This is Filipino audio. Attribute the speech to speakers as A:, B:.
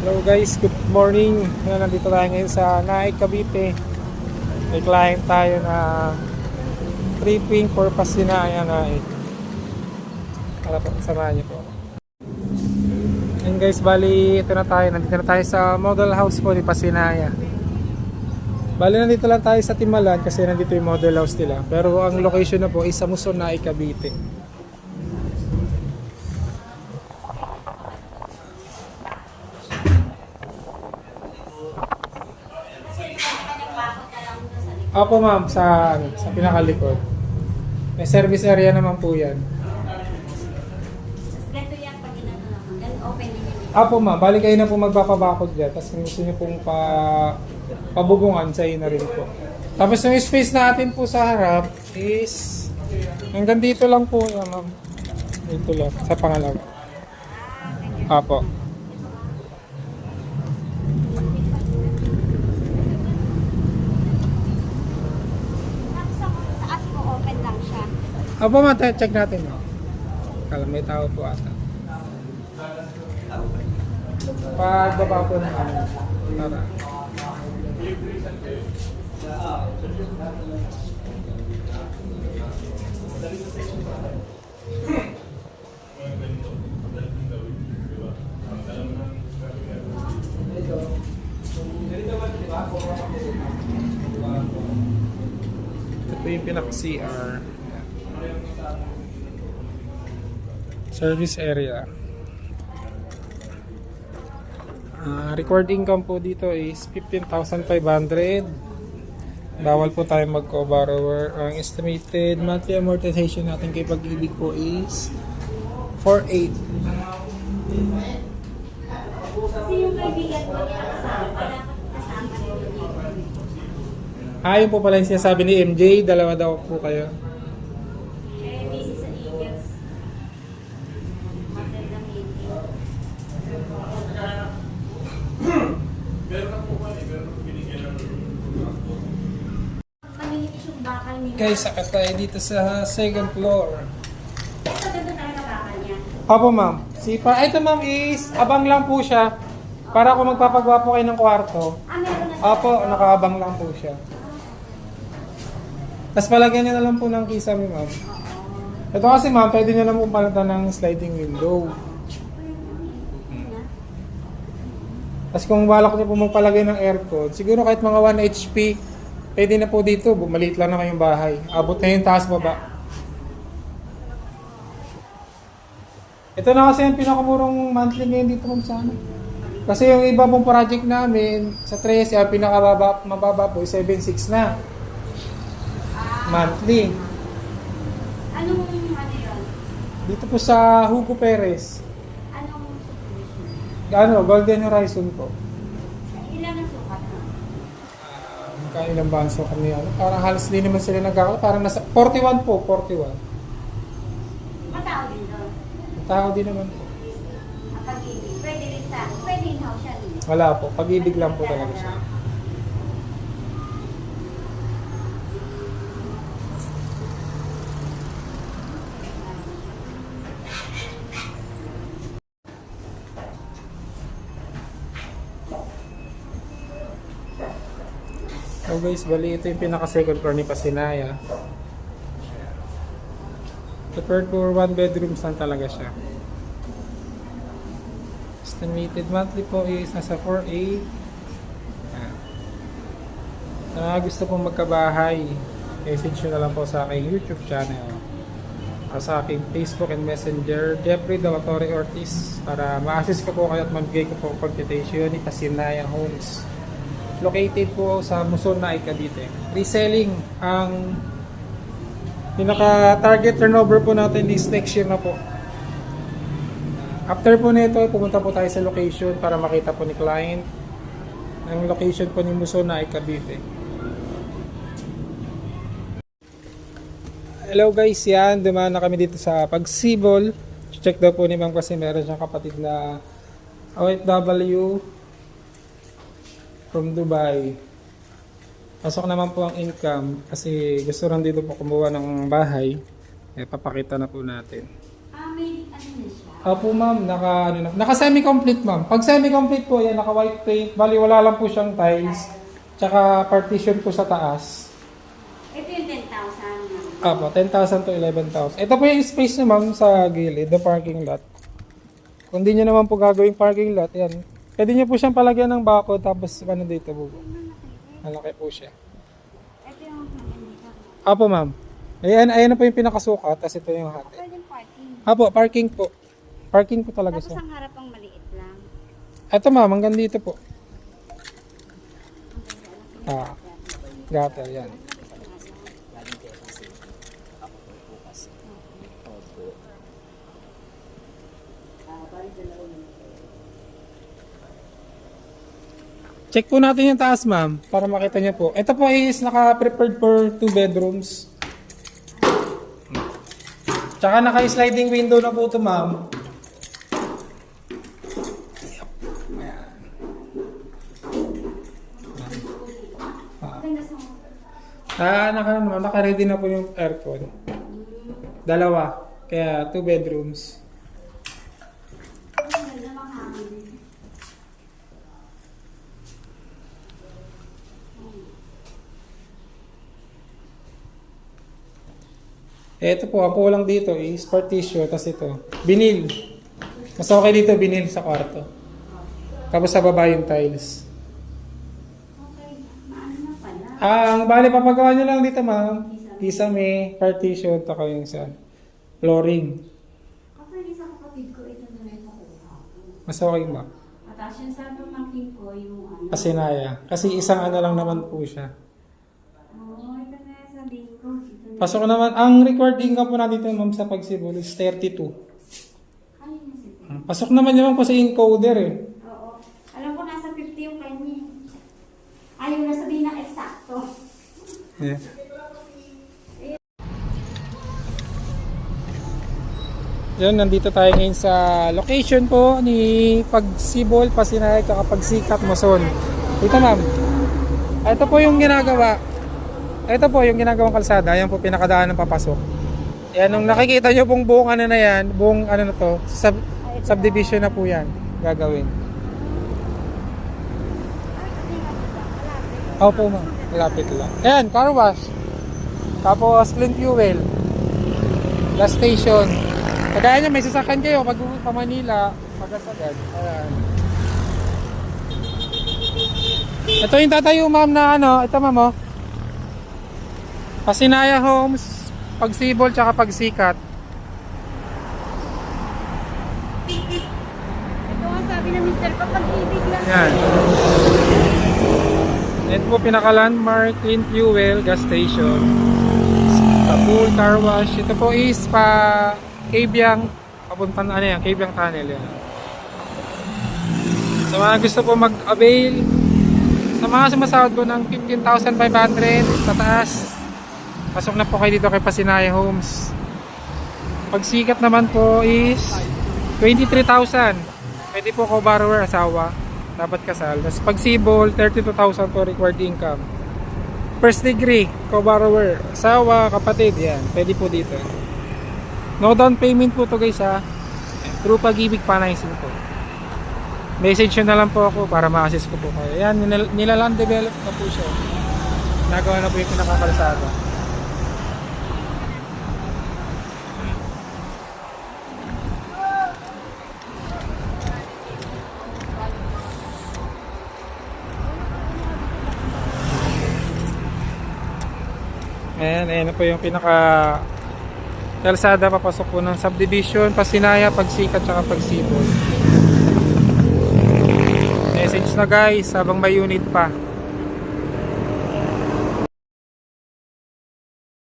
A: Hello guys, good morning. Ayan, nandito tayo ngayon sa Naik, Cavite. May client tayo na tripping for Pasinaya Naik. Para po, samahan niyo po. Ayan guys, bali ito na tayo. Nandito na tayo sa model house po ni Pasinaya. Bali nandito lang tayo sa Timalan kasi nandito yung model house nila. Pero ang location na po is sa Muson Naik, Cavite. Opo ma'am, sa, ano, sa pinakalikod. May service area naman po yan.
B: Ganito yan pag naman. Then open din yun.
A: Apo ma'am, bali kayo na po magpapabakod dyan. Tapos kung gusto nyo pong pa, pabubungan sa na rin po. Tapos yung space natin po sa harap is hanggang dito lang po yan ma'am. Dito lang, sa pangalawa. Apo.
B: Tapos sa, sa as ko open lang siya.
A: Ma'am, te- check natin. Kala may tao po ata. Pagbaba po ng ano. Tara. Ito yung pinaka-CR. Service area. Ah, record income po dito is 15,500. Bawal po tayo mag-co-borrower. Ang estimated monthly amortization natin kay pag-ibig po is 4,800.
B: Kasi.
A: Ah, po pala yung sinasabi ni MJ. Dalawa daw po kayo.
B: Eh, busy sa Eagles. Hotel na meeting. Malinis yung bakal niya.
A: Guys, sakat tayo dito sa second floor.
B: Ito, ganda tayo na bakal niya.
A: Opo, ma'am. Si pa, ito ma'am is abang lang po siya. Para kung magpapagawa po kayo ng kwarto.
B: Ah, meron na siya.
A: Opo, nakaabang lang po siya. Tapos palagyan nyo na lang po ng kisame, ma'am. Ito kasi ma'am, pwede nyo na po palitan ng sliding window. Tapos kung balak nyo po magpalagay ng aircon, siguro kahit mga 1 HP, pwede na po dito. Maliit lang naman yung bahay. Abot na yung taas baba. Ito na kasi yung pinakamurong monthly ngayon dito ma'am sa ano. Kasi yung iba pong project namin, sa 13, ang pinakababa mababa po, 7.6 na. Monthly.
B: Anong ano yun?
A: Dito po sa Hugo Perez.
B: Anong subdivision?
A: Ano, Golden Horizon po.
B: Ilan ang sukat na?
A: Kailan ba ang sukat niya? Ano? Parang halos din naman sila nagkakaroon. Parang nasa 41 po, 41.
B: Matao din doon.
A: Ang tao din naman po.
B: Ang pag-ibig. Pwede rin sa, pwede in-house siya.
A: Wala po, pag-ibig lang po talaga siya. So guys, bali ito yung pinaka second floor ni Pasinaya. Prepared for one bedrooms lang talaga siya. Estimated monthly po is nasa 4A. Ayan. Sa mga gusto pong magkabahay, message nyo na lang po sa aking YouTube channel o sa aking Facebook and Messenger, Jeffrey Dalatore Ortiz para ma-assist ko po kayo at magbigay ko po computation ni Pasinaya Homes. Located po sa Muson na Cavite. Reselling ang pinaka-target turnover po natin is next year na po. After po nito, pumunta po tayo sa location para makita po ni client ang location po ni Muson na Cavite. Hello guys, yan. Dumaan na kami dito sa Pagsibol. Check daw po ni Ma'am kasi meron siyang kapatid na OFW from Dubai. Pasok naman po ang income kasi gusto rin dito po kumuha ng bahay. Eh, papakita na po natin.
B: Ah, may ano na siya?
A: Opo ma'am, naka, ano, na- naka semi-complete ma'am. Pag semi-complete po yan, naka white paint, bali wala lang po siyang tiles. Tsaka partition po sa taas.
B: Ito yung 10,000 ma'am.
A: Apo, 10,000 to 11,000. Ito po yung space niya ma'am sa gilid, the parking lot. Kung di nyo naman po gagawing parking lot, yan. Pwede nyo po siyang palagyan ng bako tapos ano dito po. Malaki po siya.
B: Ito yung.
A: Apo ma'am. Ayan, ayan na po yung pinakasukat, tapos ito yung hati.
B: Pwede yung parking.
A: Apo, parking po. Parking po talaga
B: Tapos
A: siya.
B: ang harap ang maliit lang.
A: Ito ma'am, hanggang dito po. Ah, gutter, yan. Check po natin yung taas ma'am, para makita niyo po. Ito po is naka-prepared for two bedrooms. Tsaka naka-sliding window na po ito ma'am. Ah, naka, naka-ready na po yung aircon. Dalawa. Kaya two bedrooms. Ito po, ang kulang dito is partition, tapos ito, binil. Mas okay dito, binil sa kwarto. Tapos sa baba yung tiles. Ah, ang bali, papagawa nyo lang dito, ma'am. Kisame, partition, taka yung sa flooring.
B: Okay, sa kapatid ko ito na rin nakuha.
A: Mas okay, ma'am.
B: Tapos yung sa pamangkin ko yung ano.
A: Kasinaya. Kasi isang ano lang naman po siya.
B: Oo, ito na yung sabihin ko. Ito na.
A: Pasok naman, ang record income po natin, ma'am, sa pagsibol is 32.
B: Ano?
A: Ah, Pasok naman naman po sa encoder eh.
B: Oo. Alam ko nasa 50 yung kanya. Ayaw na sabihin na eksakto.
A: Yeah. Yan, nandito tayo ngayon sa location po ni Pagsibol, Pasinay, Kakapagsikat, Moson. Dito ma'am. Ito po yung ginagawa. Ito po yung ginagawang kalsada. Yan po pinakadaan ng papasok. Yan, nung nakikita nyo pong buong ano na yan, buong ano na to, sub, subdivision na po yan gagawin. Opo ma'am, malapit lang. Ayan, car wash. Tapos clean fuel. Gas station. Kagaya nyo, may sasakyan kayo pag uwi pa Manila, magasagad. Ayan. Ito yung tatayo ma'am na ano, ito ma'am oh. Pasinaya Homes, Pagsibol, tsaka Pagsikat.
B: Ito nga sabi ng Mr. Kapag ibig lang.
A: Yan. Ito po pinaka-landmark, clean fuel, gas station. Sa pool, car wash. Ito po is pa Kabyang, papuntang ano yan, Kabyang Tunnel yan. Sa mga gusto po mag-avail, sa mga sumasahod po ng 15,500 sa taas, pasok na po kayo dito kay Pasinaya Homes. Pagsikat naman po is 23,000. Pwede po ko borrower asawa. Dapat kasal. Tapos pag sibol, 32,000 po required income. First degree, co-borrower, asawa, kapatid, yan. Pwede po dito. No down payment po to guys ha. Through pag-ibig financing po. Message nyo na lang po ako para ma-assist ko po kayo. Yan, nil- nilaland develop na po siya. Nagawa na po yung pinakakalsada. Ayan, ayan po yung pinaka kalsada papasok po ng subdivision, Pasinaya, Pagsikat, tsaka Pagsibol. Message na guys, habang may unit pa.